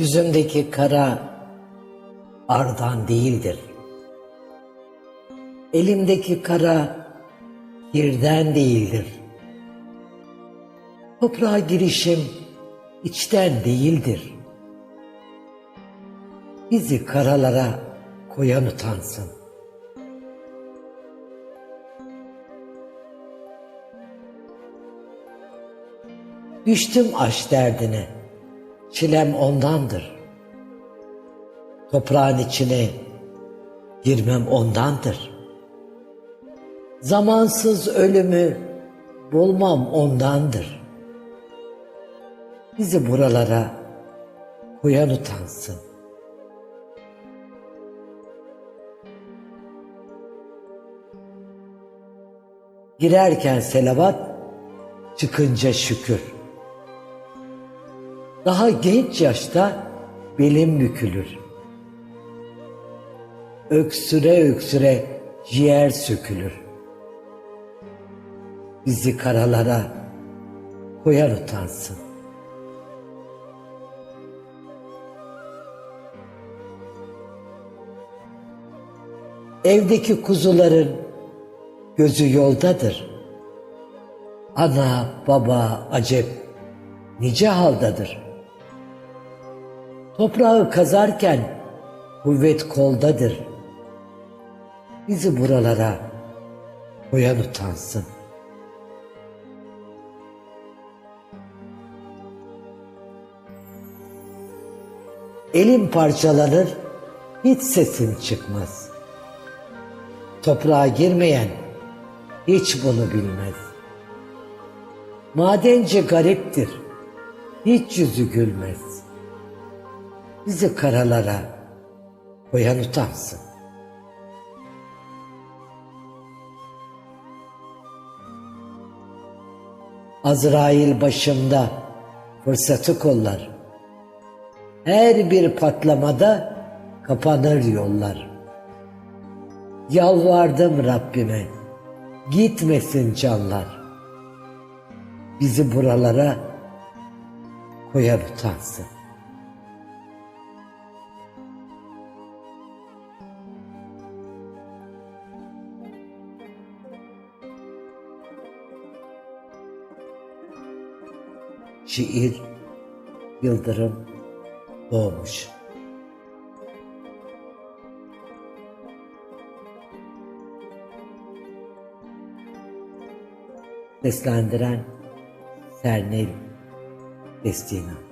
Yüzümdeki kara ardan değildir. Elimdeki kara kirden değildir. Toprağa girişim içten değildir. Bizi karalara koyan utansın. Düştüm aş derdine, çilem ondandır. Toprağın içine girmem ondandır. Zamansız ölümü bulmam ondandır. Bizi buralara koyan utansın. Girerken selavat, çıkınca şükür. Daha genç yaşta belim bükülür. Öksüre öksüre ciğer sökülür. Bizi karalara koyar utansın. Evdeki kuzuların gözü yoldadır. Ana, baba, acep nice haldadır. Toprağı kazarken kuvvet koldadır. Bizi buralara koyan utansın. Elim parçalanır, hiç sesim çıkmaz. Toprağa girmeyen hiç bunu bilmez. Madenci gariptir, hiç yüzü gülmez. Bizi karalara koyan utansın. Azrail başımda fırsatı kollar. Her bir patlamada kapanır yollar. Yalvardım Rabbime, gitmesin canlar. Bizi buralara koyar utansın. Şiir Yıldırım Doğmuş. Seslendiren Sernel Destina